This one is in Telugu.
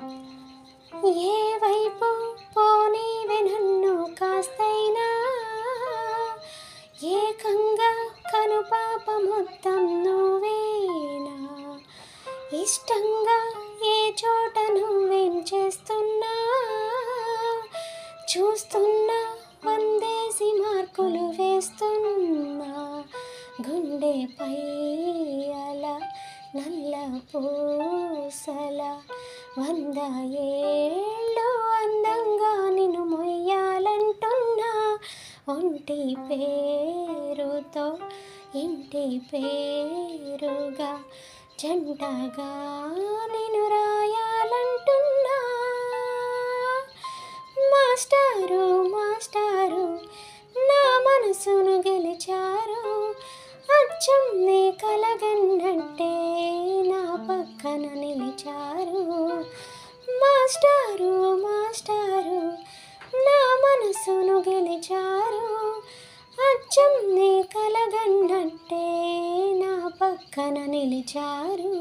ఏ వైపు పోనీవే నన్ను కాస్తైనా? ఏకంగా కనుపాప మొత్తం నువ్వేనా? ఇష్టంగా ఏ చోట నువ్వేం చేస్తున్నా? చూస్తున్నా వందేసి మార్కులు వేస్తున్నా. గుండెపై పూసల వంద ఏళ్ళు అందంగా నిన్ను మొయ్యాలంటున్నా. ఒంటి పేరుతో ఇంటి పేరుగా జంటగా నేను రాయాలంటున్నా. మాస్టారు మాస్టారు నా మనసును గెలిచారు. అచ్చం నీ కలగన్నట్టే మాస్టారు మాస్టారు నా మనసును గెలిచారు. అచ్చం నీ కలగన్నట్టే నా పక్కన నిలిచారు.